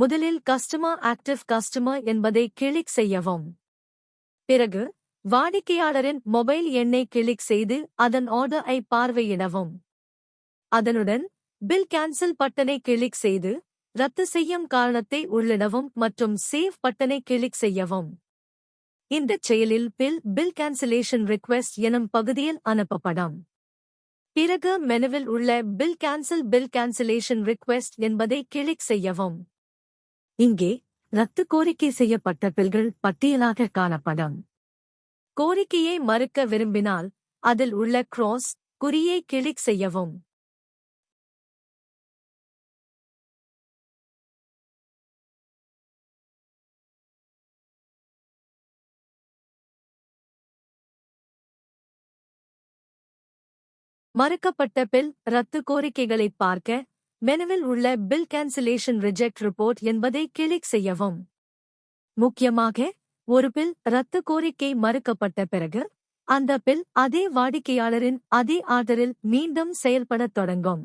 முதலில் customer active customer என்பதை click செய்யவும். பிறகு வாடிக்கையாளரின் மொபைல் எண்ணை கிளிக் செய்து அதன் ஆர்டரை பார்வையிடவும். அதனுடன் பில் கேன்சல் பட்டனை கிளிக் செய்து ரத்து செய்யும் காரணத்தை உள்ளிடவும் மற்றும் சேவ் பட்டனை கிளிக் செய்யவும். இந்த செயலில் பில் பில் கேன்சலேஷன் ரிக்வெஸ்ட் எனும் பகுதியில் அனுப்பப்படும். பிறகு மெனுவில் உள்ள bill cancel bill cancellation request என்பதை கிளிக் செய்யவும். இங்கே ரத்து கோரிக்கை செய்யப்பட்ட பில்கள் பட்டியலாக காணப்படும். கோரிக்கையை மறுக்க விரும்பினால் அதில் உள்ள கிராஸ் குறியை கிளிக் செய்யவும். மறுக்கப்பட்ட பில் ரத்து கோரிக்கைகளைப் பார்க்க மெனுவில் உள்ள பில் கேன்சலேஷன் ரிஜெக்ட் ரிப்போர்ட் என்பதை கிளிக் செய்யவும். முக்கியமாக ஒரு பில் இரத்த கோரிக்கை மறுக்கப்பட்ட பிறகு அந்த பில் அதே வாடிக்கையாளரின் அதே ஆர்டரில் மீண்டும் செயல்படத் தொடங்கும்.